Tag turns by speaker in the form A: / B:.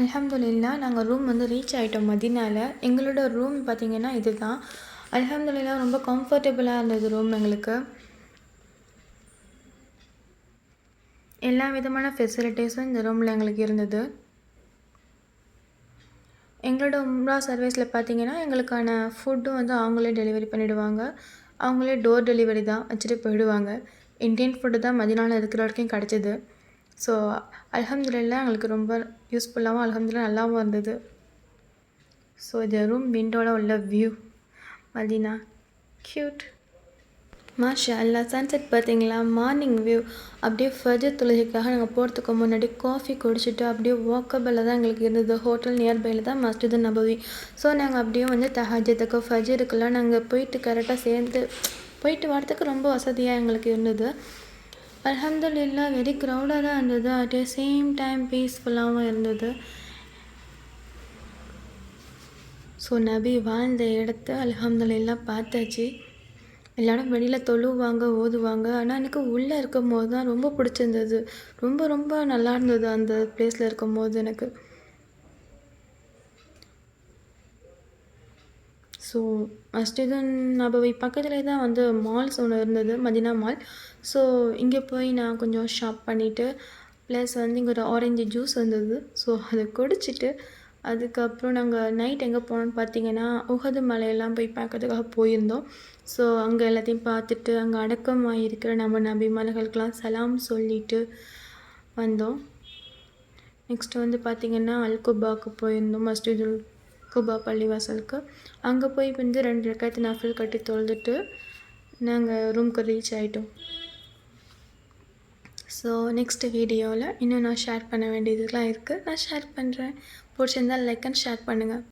A: அல்ஹம்துலில்லா நாங்கள் ரூம் வந்து ரீச் ஆகிட்டோம் மதினால. எங்களோட ரூம் பார்த்திங்கன்னா இது தான் அல்ஹம்துலில்லா ரொம்ப கம்ஃபர்டபுளாக இருந்தது ரூம் எங்களுக்கு. எல்லா விதமான ஃபெசிலிட்டிஸும் இந்த ரூமில் எங்களுக்கு இருந்தது. எங்களோட உம்ரா சர்வீஸில் பார்த்தீங்கன்னா எங்களுக்கான ஃபுட்டும் வந்து அவங்களே டெலிவரி பண்ணிவிடுவாங்க அவங்களே டோர் டெலிவரி தான் வச்சுட்டு போயிடுவாங்க. இந்தியன் ஃபுட்டு தான் மதினாவில் இருக்கிற வரைக்கும் கிடச்சிது. ஸோ அல்ஹம்துலில்லா எங்களுக்கு ரொம்ப யூஸ்ஃபுல்லாகவும் அல்ஹம்துலில்லா நல்லாவும் இருந்தது. ஸோ இது ரூம் விண்டோவில் உள்ள வியூ மதினா க்யூட் மாஷா அல்லா சன்செட் பார்த்தீங்களா? மார்னிங் வியூ அப்படியே ஃபஜர் தொழுகைக்காக நாங்கள் போகிறதுக்கு முன்னாடி காஃபி குடிச்சிட்டு அப்படியே வாக்கபிளில் தான் எங்களுக்கு இருந்தது. ஹோட்டல் நியர்பையில் தான் மஸ்ஜிது நபவி ஸோ நாங்கள் அப்படியே வந்து தஹாஜத்துக்கு ஃபஜருக்கெல்லாம் நாங்கள் போயிட்டு கரெக்டாக சேர்ந்து போயிட்டு வரத்துக்கு ரொம்ப வசதியாக எங்களுக்கு இருந்தது. அலமதுல்லா வெரி க்ரௌடாக தான் இருந்தது. அட் எ சேம் டைம் பீஸ்ஃபுல்லாகவும் இருந்தது. ஸோ நபி வாழ்ந்த இடத்த அலமதுல்லா பார்த்தாச்சு. எல்லாரும் வெளியில் தொழுவாங்க ஓதுவாங்க. ஆனால் எனக்கு உள்ளே இருக்கும் போது தான் ரொம்ப பிடிச்சிருந்தது. ரொம்ப ரொம்ப நல்லா இருந்தது அந்த ப்ளேஸில் இருக்கும் போது எனக்கு. ஸோ மஸ்ஜிது நபவி பக்கத்துலேயே தான் வந்து மால்ஸ் ஒன்று இருந்தது மதினா மால் ஸோ இங்கே போய் நான் கொஞ்சம் ஷாப் பண்ணிவிட்டு ப்ளஸ் வந்து இங்கே ஒரு ஆரஞ்சு ஜூஸ் இருந்தது ஸோ அதை குடிச்சிட்டு அதுக்கப்புறம் நாங்கள் நைட் எங்கே போனோம்னு பார்த்தீங்கன்னா உகது மலையெல்லாம் போய் பார்க்கறதுக்காக போயிருந்தோம். ஸோ அங்கே எல்லாத்தையும் பார்த்துட்டு அங்கே அடக்கமாக இருக்கிற நம்ம நபி மலைகளுக்கெல்லாம் சலாம் சொல்லிட்டு வந்தோம். நெக்ஸ்ட் வந்து பார்த்திங்கன்னா அல்குபாவுக்கு போயிருந்தோம் மஸ்டிதுல் குபா பள்ளிவாசலுக்கு அங்கே போய் வந்து ரெண்டு ரெக்காயத்து நஃபில் கட்டி தொழுதுட்டு நாங்கள் ரூம்க்கு ரீச் ஆகிட்டோம் ஸோ நெக்ஸ்ட் வீடியோவில் இன்னும் நான் ஷேர் பண்ண வேண்டியதுலாம் இருக்குது நான் ஷேர் பண்ணுறேன் பிடிச்சிருந்தால் லைக் அண்ட் ஷேர் பண்ணுங்கள்